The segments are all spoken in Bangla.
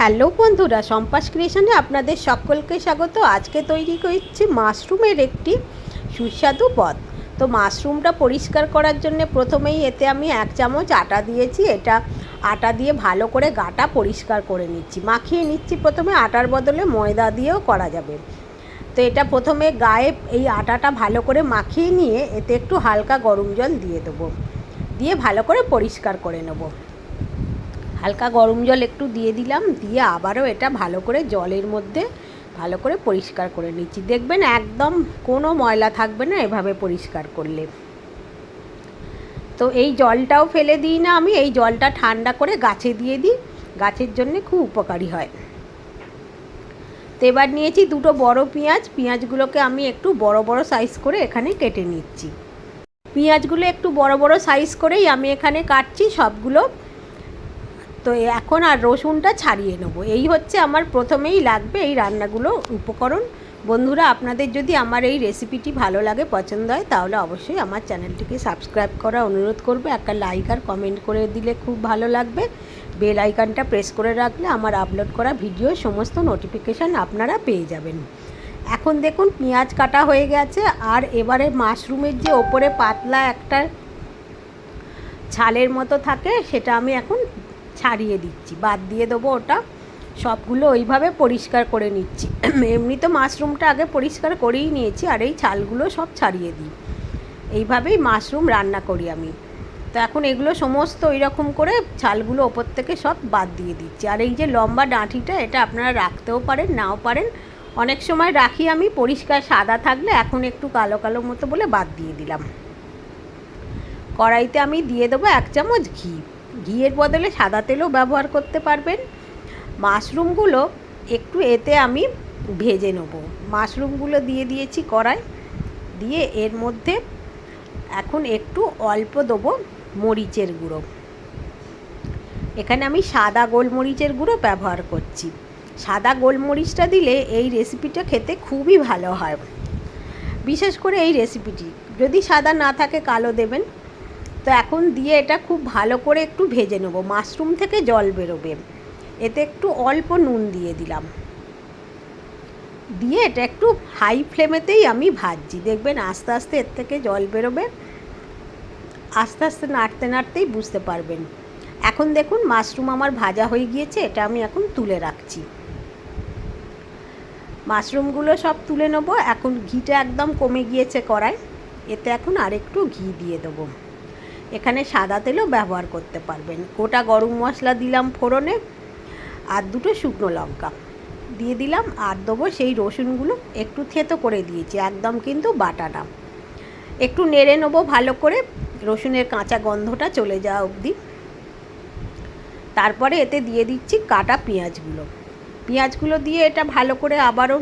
হ্যালো বন্ধুরা সম্পাস ক্রিয়েশনে আপনাদের সকলকে স্বাগত। আজকে তৈরি করছি মাশরুমের একটি সুস্বাদু পদ। তো মাশরুমটা পরিষ্কার করার জন্য প্রথমেই এতে আমি এক চামচ আটা দিয়েছি। এটা আটা দিয়ে ভালো করে গাটা পরিষ্কার করে নিচ্ছি। মাখিয়ে নিচ্ছি প্রথমে, আটার বদলে ময়দা দিয়েও করা যাবে। তো এটা প্রথমে গায়ে এই আটাটা ভালো করে মাখিয়ে নিয়ে এতে একটু হালকা গরম জল দিয়ে দেবো। দিয়ে ভালো করে পরিষ্কার করে নেব। হালকা গরম জল একটু দিয়ে দিলাম, দিয়ে আবারও এটা ভালো করে জলের মধ্যে ভালো করে পরিষ্কার করে নিচ্ছি। দেখবেন একদম কোনো ময়লা থাকবে না এভাবে পরিষ্কার করলে। তো এই জলটাও ফেলে দিই না আমি, এই জলটা ঠান্ডা করে গাছে দিয়ে দিই, গাছের জন্যে খুব উপকারী হয়। তো এবার নিয়েছি দুটো বড় পেঁয়াজ, পেঁয়াজগুলোকে আমি একটু বড় বড় সাইজ করে এখানে কেটে নিচ্ছি। পেঁয়াজগুলো একটু বড় বড় সাইজ করেই আমি এখানে কাটছি, সবগুলো তো এখন আর রসুনটা ছাড়িয়ে নেব। এই হচ্ছে আমার প্রথমেই লাগবে এই রান্নাগুলো উপকরণ। বন্ধুরা, আপনাদের যদি আমার এই রেসিপিটি ভালো লাগে, পছন্দ হয়, তাহলে অবশ্যই আমার চ্যানেলটিকে সাবস্ক্রাইব করা অনুরোধ করবে। একটা লাইক আর কমেন্ট করে দিলে খুব ভালো লাগবে। বেল আইকনটা প্রেস করে রাখলে আমার আপলোড করা ভিডিও সমস্ত নোটিফিকেশান আপনারা পেয়ে যাবেন। এখন দেখুন, পেঁয়াজ কাটা হয়ে গেছে। আর এবারে মাশরুমের যে ওপরে পাতলা একটা ছালের মতো থাকে, সেটা আমি এখন ছাড়িয়ে দিচ্ছি। বাদ দিয়ে দেবো ওটা। সবগুলো ওইভাবে পরিষ্কার করে নিচ্ছি। এমনি তো মাশরুমটা আগে পরিষ্কার করেই নিয়েছি, আর এই ছালগুলো সব ছাড়িয়ে দিই। এইভাবেই মাশরুম রান্না করি আমি। তো এখন এগুলো সমস্ত ওই রকম করে ছালগুলো ওপর থেকে সব বাদ দিয়ে দিচ্ছি। আর এই যে লম্বা ডাঁটিটা, এটা আপনারা রাখতেও পারেন, নাও পারেন। অনেক সময় রাখি আমি, পরিষ্কার সাদা থাকলে এখন একটু কালো কালো মতো বলে বাদ দিয়ে দিলাম। কড়াইতে আমি দিয়ে দেবো এক চামচ ঘি। ঘিয়ের বদলে সাদা তেলও ব্যবহার করতে পারবেন। মাশরুমগুলো একটু এতে আমি ভেজে নেব। মাশরুমগুলো দিয়ে দিয়েছি কড়াই। দিয়ে এর মধ্যে এখন একটু অল্প দেবো মরিচের গুঁড়ো। এখানে আমি সাদা গোলমরিচের গুঁড়ো ব্যবহার করছি। সাদা গোলমরিচটা দিলে এই রেসিপিটা খেতে খুবই ভালো হয়। বিশেষ করে এই রেসিপিটি। যদি সাদা না থাকে কালো দেবেন। তো এখন দিয়ে এটা খুব ভালো করে একটু ভেজে নেব, মাশরুম থেকে জল বেরোবে। এতে একটু অল্প নুন দিয়ে দিলাম। দিয়ে এটা একটু হাই ফ্লেমেতেই আমি ভাজছি। দেখবেন আস্তে আস্তে এর থেকে জল বেরোবে, আস্তে আস্তে নাড়তে নাড়তেই বুঝতে পারবেন। এখন দেখুন মাশরুম আমার ভাজা হয়ে গিয়েছে, এটা আমি এখন তুলে রাখছি। মাশরুমগুলো সব তুলে নেব, এখন ঘিটা একদম কমে গিয়েছে কড়াই, এতে এখন আরেকটু ঘি দিয়ে দেবো। এখানে সাদা তেলও ব্যবহার করতে পারবেন। গোটা গরম মশলা দিলাম ফোড়নে আর দুটো শুকনো লঙ্কা। দিয়ে দিলাম আর দেবো সেই রসুনগুলো একটু থেতো করে দিয়েছি, একদম কিন্তু বাটা না। একটু নেড়ে নেব ভালো করে, রসুনের কাঁচা গন্ধটা চলে যাওয়া অবধি। তারপরে এতে দিয়ে দিচ্ছি কাটা পেঁয়াজগুলো। পেঁয়াজগুলো দিয়ে এটা ভালো করে আবারও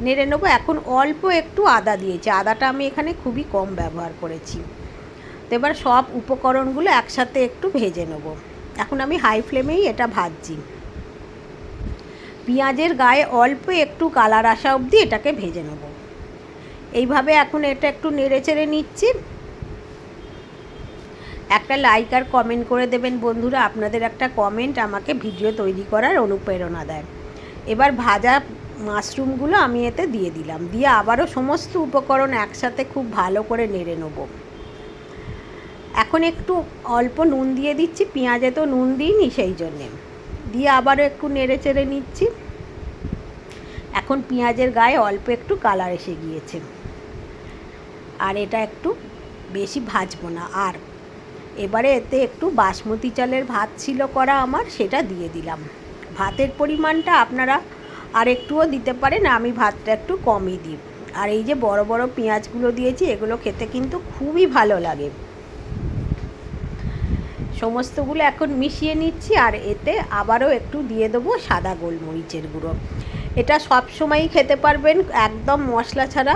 নেড়ে নেব। এখন অল্প একটু আদা দিয়েছি, আদাটা আমি এখানে খুবই কম ব্যবহার করেছি। তো এবার সব উপকরণগুলো একসাথে একটু ভেজে নেব। এখন আমি হাই ফ্লেমেই এটা ভাজছি। পেঁয়াজের গায়ে অল্প একটু কালার আসা অবধি এটাকে ভেজে নেব। এইভাবে এখন এটা একটু নেড়ে চেড়ে নিচ্ছি। একটা লাইক আর কমেন্ট করে দেবেন বন্ধুরা, আপনাদের একটা কমেন্ট আমাকে ভিডিও তৈরি করার অনুপ্রেরণা দেয়। এবার ভাজা মাশরুমগুলো আমি এতে দিয়ে দিলাম। দিয়ে আবারও সমস্ত উপকরণ একসাথে খুব ভালো করে নেড়ে নেব। এখন একটু অল্প নুন দিয়ে দিচ্ছি, পেঁয়াজে তো নুন দিইনি সেই জন্যে। দিয়ে আবারও একটু নেড়ে চেড়ে নিচ্ছি। এখন পেঁয়াজের গায়ে অল্প একটু কালার এসে গিয়েছে। আর এটা একটু বেশি ভাজবো না। আর এবারে এতে একটু বাসমতি চালের ভাত ছিল করা আমার, সেটা দিয়ে দিলাম। ভাতের পরিমাণটা আপনারা আর একটুও দিতে পারেন, আমি ভাতটা একটু কমই দিই। আর এই যে বড় বড় পেঁয়াজগুলো দিয়েছি, এগুলো খেতে কিন্তু খুবই ভালো লাগে। সমস্তগুলো এখন মিশিয়ে নিচ্ছি আর এতে আবারও একটু দিয়ে দেবো সাদা গোলমরিচের গুঁড়ো। এটা সব সময়ই খেতে পারবেন একদম মশলা ছাড়া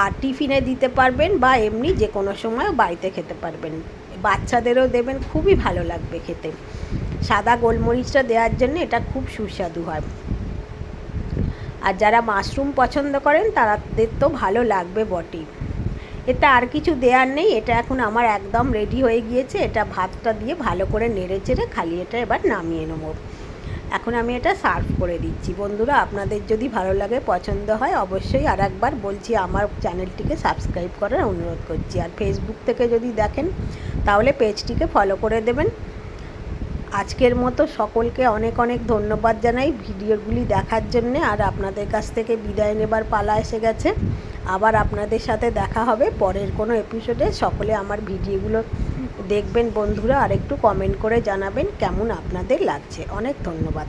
আর টিফিনে দিতে পারবেন বা এমনি যে কোনো সময় বাড়িতে খেতে পারবেন। বাচ্চাদেরও দেবেন, খুবই ভালো লাগবে খেতে। সাদা গোলমরিচটা দেওয়ার জন্য এটা খুব সুস্বাদু হয়। আর যারা মাশরুম পছন্দ করেন তাদের তো ভালো লাগবে বটেই। এটা আর কিছু দেওয়ার নেই, এটা এখন আমার একদম রেডি হয়ে গিয়েছে, এটা ভাতটা দিয়ে ভালো করে নেড়ে চেড়ে খালি এটা এবার নামিয়ে নেব। এখন আমি এটা সার্ভ করে দিচ্ছি। বন্ধুরা, আপনাদের যদি ভালো লাগে, পছন্দ হয়, অবশ্যই আর একবার বলছি, আমার চ্যানেলটিকে সাবস্ক্রাইব করার অনুরোধ করছি। আর ফেসবুক থেকে যদি দেখেন, তাহলে পেজটিকে ফলো করে দেবেন। আজকের মতো সকলকে অনেক অনেক ধন্যবাদ জানাই ভিডিওগুলি দেখার জন্যে। আর আপনাদের কাছ থেকে বিদায় নেবার পালা এসে গেছে। আবার আপনাদের সাথে দেখা হবে পরের কোনো এপিসোডে সকলে আমার ভিডিওগুলো দেখবেন বন্ধুরা, আর একটু কমেন্ট করে জানাবেন কেমন আপনাদের লাগছে। অনেক ধন্যবাদ।